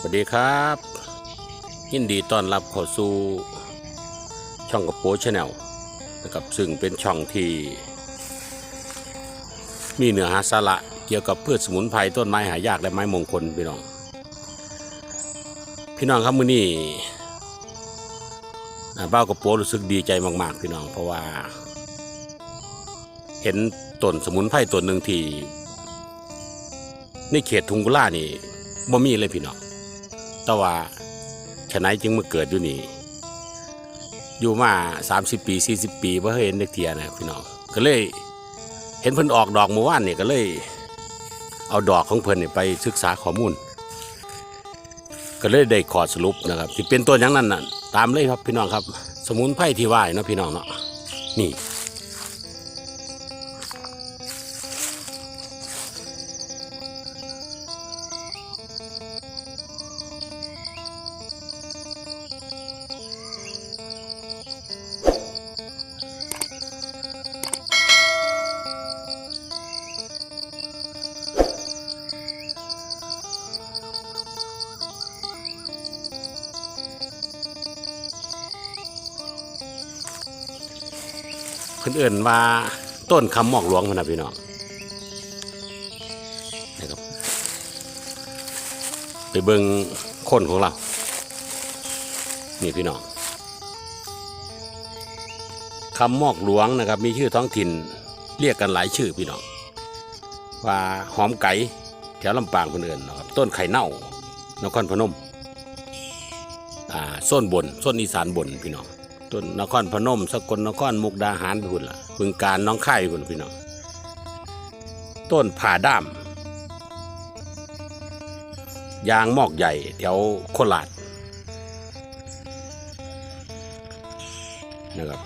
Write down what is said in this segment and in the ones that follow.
สวัสดีครับ ยินดีต้อนรับเข้าสู่ช่องกับโปชแนลนะครับซึ่งเป็นช่องที่ มีเนื้อหาสาระเกี่ยวกับพืชสมุนไพรต้นไม้หายากและไม้มงคลพี่น้อง พี่น้องครับมื้อนี้บ้าวกับโปรู้สึกดีใจมาก ๆ พี่น้องเพราะว่า เห็นต้นสมุนไพรต้นหนึ่งที่ในเขตทุงกุล่านี่บ่มีเลยพี่น้อง แต่ว่าฉะไหนจึงมาเกิดอยู่นี่ อยู่มา 30 ปี 40 ปีบ่เคยเห็นเด็กเทียนะพี่น้องก็เลยเห็นเพิ่นออกดอกเมื่อวานนี่ก็เลย เอาดอกของเพิ่นนี่ไปศึกษาข้อมูล ก็เลยได้ขอสรุปนะครับที่เป็นตัวอย่างนั้นน่ะตามเลยครับพี่น้องครับ สมุนไพรที่ว่าเนะพี่น้องเนาะนี่ พิ่นเอื่นว่าต้นคำหมอกหลวงพนะพี่น้องนะครับไปเบิ่งคนของเรา นี่พี่น้องคำหมอกหลวงนะครับ มีชื่อท้องถิ่นเรียกกันหลายชื่อพี่น้อง ว่าหอมไก่แถวลำปางคนอื่นนะครับ ต้นไข่เน่านครพนมอ่าส้นบนส้นอีสานบนพี่น้อง ต้นนครพนม สกลนครมุกดาหารพุ่นละบึงการน้องไข่พุ่นพี่น้องต้นผ่าด้ามยางมอกใหญ่แถวโคราชนะครับ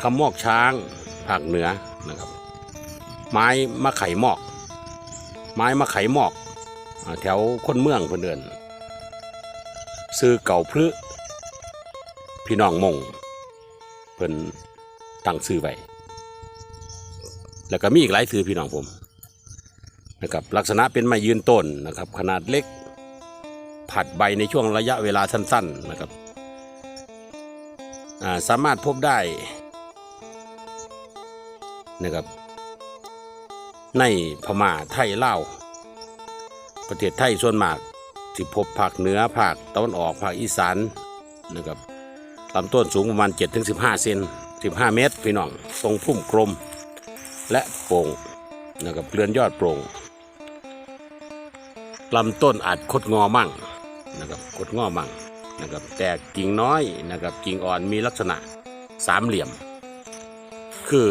คำมอกช้างภาคเหนือนะครับ ไม้มะไข่มอก ไม้มะไข่มอก แถวคนเมืองเพื่นเดินซื้อเก่าพฤ พี่น้องมงเพิ่นตั้งซื้อไว้แล้วก็มีอีกหลายซื้อพี่น้องผมนะครับลักษณะเป็นไม้ยืนต้นนะครับ ขนาดเล็กผัดใบในช่วงระยะเวลาสั้น ๆนะครับาสามารถพบได้นะครับในพม่าไทยลาวประเทศไทยส่วนมากที่พบภาคเหนือภาคตะวันออกภาคอีสานนะครับ ลำต้นสูงประมาณ 7-15 เซน 15 เมตรพี่น้อง ทรงพุ่มกลม และโปร่งนะครับเรือนยอดโปร่งลำต้นอาจคดงอมั่งนะครับคดงอมั่งนะครับแต่กิ่งน้อยนะครับกิ่งอ่อนมีลักษณะสามเหลี่ยม คือ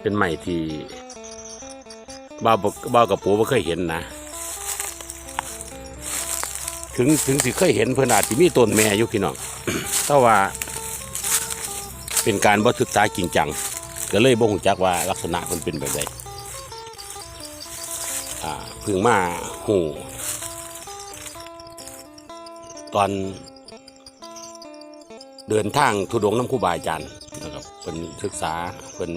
เป็นไม้ที่บ้าบ้ากับปูไม่เคยเห็นนะ ถึงถึงสิเคยเห็นเพื่อนอาจจะมีต้นแม่อยู่พี่น้อง แต่ว่าเป็นการบัศึกษาจริงจังก็เลยบ่งจักว่าลักษณะมันเป็นแบบใดพึ่งมาหูตอนเดินทางทุดงน้ำครูบาอาจารย์นะครับเป็นศึกษาเป็น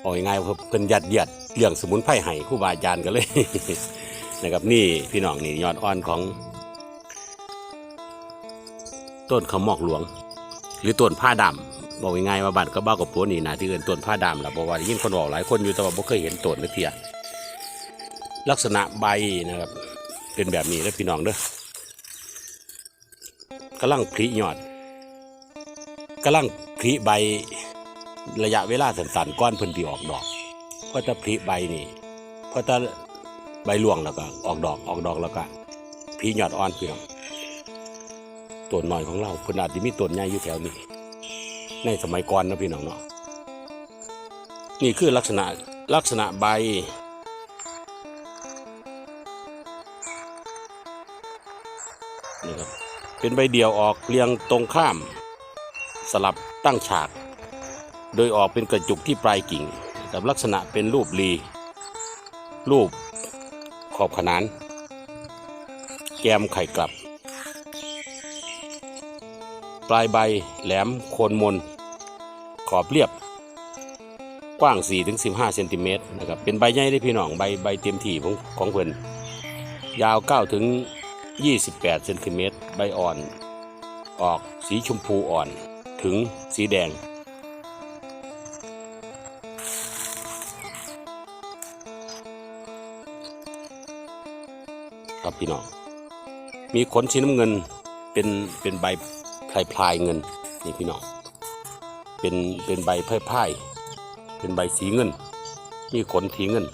เอาง่ายๆเพิ่นยัดเยียดเรื่องสมุนไพรให้ครูบาอาจารย์ก็เลยนะครับนี่พี่น้องนี่ยอดอ่อนของ ต้นขมอกหลวง หรือต้นผ้าดำบอกง่ายๆว่าบ้านก็บ้ากับปัวนี่นะที่เอินต้นผ้าดำล่ะบอกว่ายินคนบอกหลายคนอยู่แต่ว่าบ่เคยเห็นต้นนักเทียลักษณะใบนะครับ เป็นแบบนี้แล้วพี่น้องเด้อกำลังผลิยอดกำลังผลิใบระยะเวลาสั้นๆก้อนเพิ่นที่ออกดอกก็จะผลิใบนี่ก็จะใบร่วงแล้วก็ออกดอกออกดอกแล้วก็ผลิยอดอ่อนพี่น้อง ต้นหน่อยของเราเพิ่นอาจจะมีต้นใหญ่อยู่แถวนี้ ในสมัยก่อนนะพี่น้องเนาะนี่คือลักษณะลักษณะใบ นี่ครับ เป็นใบเดียวออกเรียงตรงข้าม สลับตั้งฉาก โดยออกเป็นกระจุกที่ปลายกิ่งกับลักษณะเป็นรูปรี รูปขอบขนาน แกมไข่กลับ ปลายใบแหลมโคนมน ขอบเรียบ กว้าง 4-15เซนติเมตรนะครับเป็นใบใหญ่ได้พี่น้องใบใบเต็มที่ของของเพิ่นยาว9ถึง28เซนติเมตรใบอ่อน ออกสีชมพูอ่อนถึงสีแดง ครับพี่น้อง มีขนสีน้ำเงินเป็นเป็นใบ พลายพลายเงินนี่พี่น้องเป็นเป็นใบไพลายพลายๆเป็นใบสีเงิน มีขนสีเงิน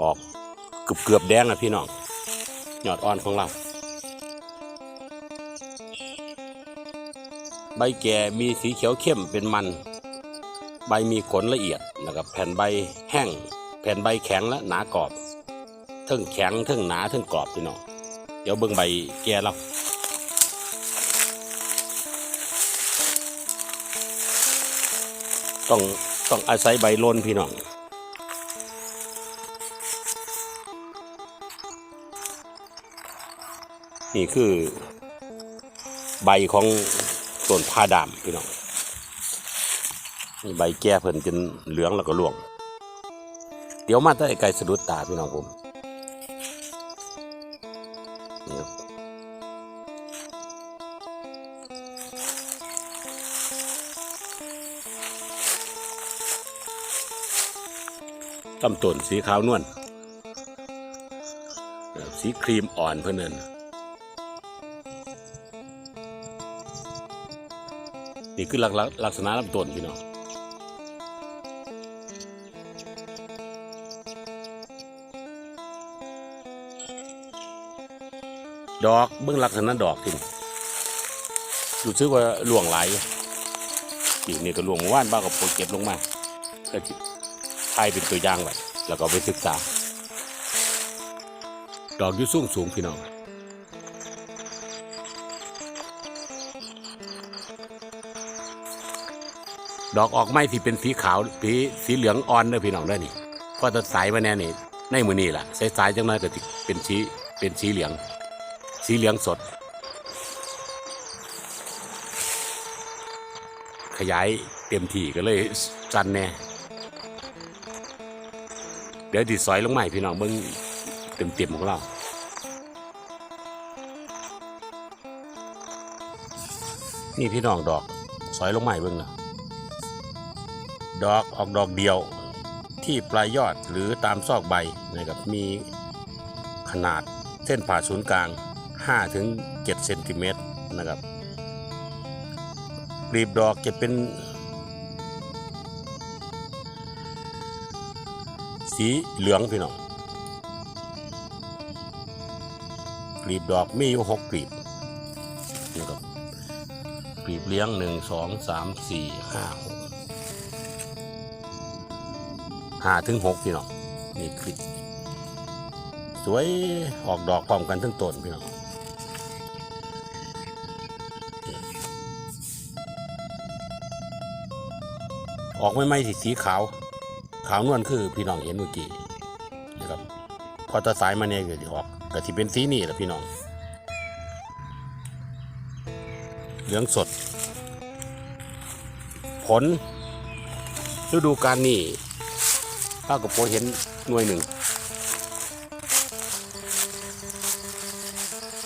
ออกเกือบเกือบแดงอะพี่น้องยอดอ่อนของเรา ใบแก่มีสีเขียวเข้มเป็นมัน ใบมีขนละเอียดนะครับแผ่นใบแห้ง แผ่นใบแข็งและหนากรอบ เทึ่งแข็งเทึ่งหนาเทึ่งกรอบพี่น้องเดี๋ยวเบิ่งใบแก่เราต้องต้องอาศัยใบโลนพี่น้องนี่คือ ใบของต้นผ้าดามพี่น้องนี่ใบแก่เพิ่นจนเหลืองแล้วก็ร่วง เดี๋ยวมาใต้ไกลสะดุดตาพี่น้องผม ลำต้นสีขาวนวลสีครีมอ่อนเพื่อนนั่นนี่คือลักษณะลักษณะลำต้นพี่น้องดอกเบื้องลักษณะดอกขึ้นดูซึกว่าหลวงไหลายอยู่นี่นี่ก็หลวงว่านบ้ากับโปรเก็บลงมาก็จิ ถ่ายเป็นตัวอย่างไว้แล้วก็ไปศึกษา ดอกยู่สูงสูงพี่น้องดอกออกไม้ที่เป็นสีขาวสีสีเหลืองอ่อนเด้อพี่น้องได้อนี่พอจะสายมาแน่นี่ในมือนี่แหละสายสายจังน้อยก็สิเป็นสีเป็นสีเหลือง สีเหลืองสด ขยายเต็มที่ก็เลยจันแน่ ดี๋ยวดิสอยลงใหม่พี่น้องเบิ่งเต็มเต็มของเรานี่พี่น้องดอกสอยลงใหม่เบิ่งนะดอกออกดอกเดียวที่ปลายยอดหรือตามซอกใบนะครับมีขนาดเส้นผ่าศูนย์กลาง5ถึง7เซนติเมตรนะครับกลีบดอกจะเป็น สีเหลืองพี่น้องกลีบดอกมีอยู่หกกลีบนะครับกลีบเลี้ยงหนึ่งสองสามสี่ห้าหกห้าถึงหกพี่น้องนี่คลิปสวยออกดอกพร้อมกันทั้งต้นพี่น้องออกไม่ไม่สีขาว ขาวนวลคือพี่น้องเห็นเมื่อกี้นะครับพอตาสายมาเนี่ยก็จะออกก็ที่เป็นสีนี่แหละพี่น้อง เหลืองสด ผลฤดูกาลนี้ป้ากับโปเห็นหน่วยหนึ่ง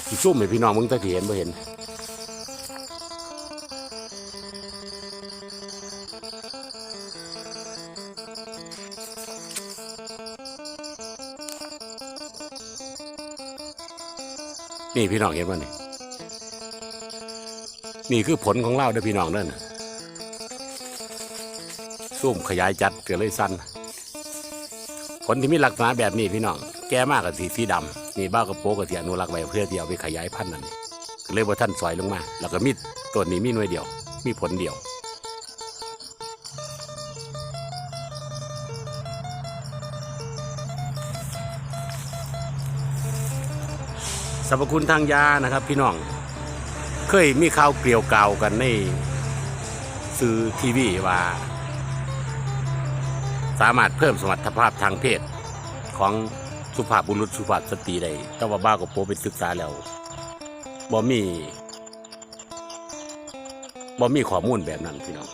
อีซุ่มให้พี่น้องมึงตะที่เห็นบ่เห็น นี่พี่น้องเห็นบ่นี่นี่คือผลของเล่าเด้อพี่น้องเด้อนะซุ่มขยายจัดเกลือเลยสั้นผลที่มีลักษณะแบบนี้พี่น้อง แก่มากกับสีสีดำนี่บ้ากระโปงกับสีอนุรักษ์ไว้เพื่อที่เอาไปขยายพันธุ์นั่นเลยว่าท่านสอยลงมา แล้วก็มีตัวนี้มีหน่วยเดียว มีผลเดียว สรรพคุณทางยานะครับ พี่น้อง เคยมีข่าวเกลียวกล่าวกันในสื่อทีวีว่า สามารถเพิ่มสมรรถภาพทางเพศของสุภาพบุรุษสุภาพสตรีได้แต่ว่าบ้ากับโปไปศึกษาแล้วบ่มีบ่มีข้อมูลแบบนั้นพี่น้อง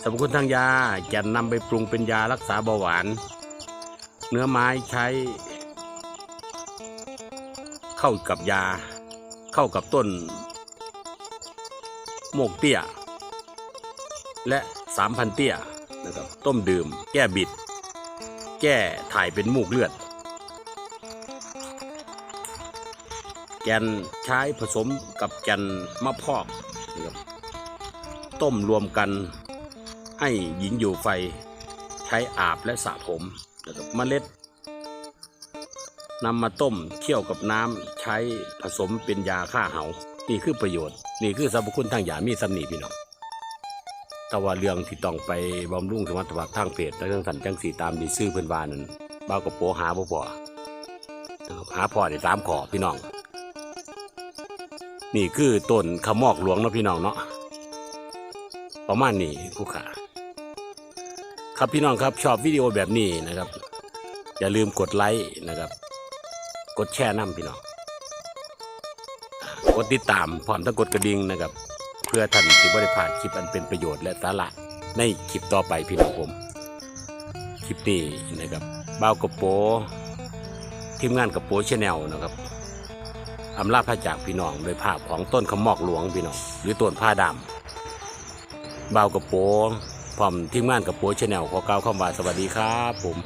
สรรพคุณทางยาแกนนำไปปรุงเป็นยารักษาเบาหวาน เนื้อไม้ใช้ เข้ากับยา เข้ากับต้น โมกเตี้ย และสามพันเตี้ยนะครับต้มดื่ม แก้บิด แก้ถ่ายเป็นมูกเลือด แกนใช้ผสมกับแกนมะพร้าวนะครับต้มรวมกันให้หญิงอยู่ไฟ ใช้อาบและสระผมนะครับเมล็ด นำมาต้มเคี่ยวกับน้ำใช้ผสมเป็นยาฆ่าเหานี่คือประโยชน์ นี่คือสรรพคุณทางยามีสำนีพี่น้องแต่ว่าเรื่องที่ต้องไปบำรุงสมรรถภาพทางเพศและเรื่องสันจังสีตามดีซื่อเพื่อนวานั้นเบ้ากับโปหาบ่พอหาพอได้ตามขอพี่น้อง นี่คือต้นขมอกหลวงเนาะพี่น้องเนาะประมาณนี้ผู้ขาครับพี่น้องครับชอบวิดีโอแบบนี้นะครับ อย่าลืมกดไลค์นะครับ กดแชร์น้ำพี่น้องกดติดตามพร้อมทั้งกดกระดิ่งนะครับ เพื่อท่านที่บริพลาดคลิปอันเป็นประโยชน์และสาระในคลิปต่อไปพี่น้องผม คลิปนี้นะครับบ้าวกระโปทีมงานกระโปชแนลนะครับอำลาพระจากพี่น้องโดยภาพของต้นขมอกหลวงพี่น้องหรือต้นผ้าดำบ่าวกระโปพร้อมทีมงานกระโปชแนลขอกล่าวคำว่าสวัสดีครับผม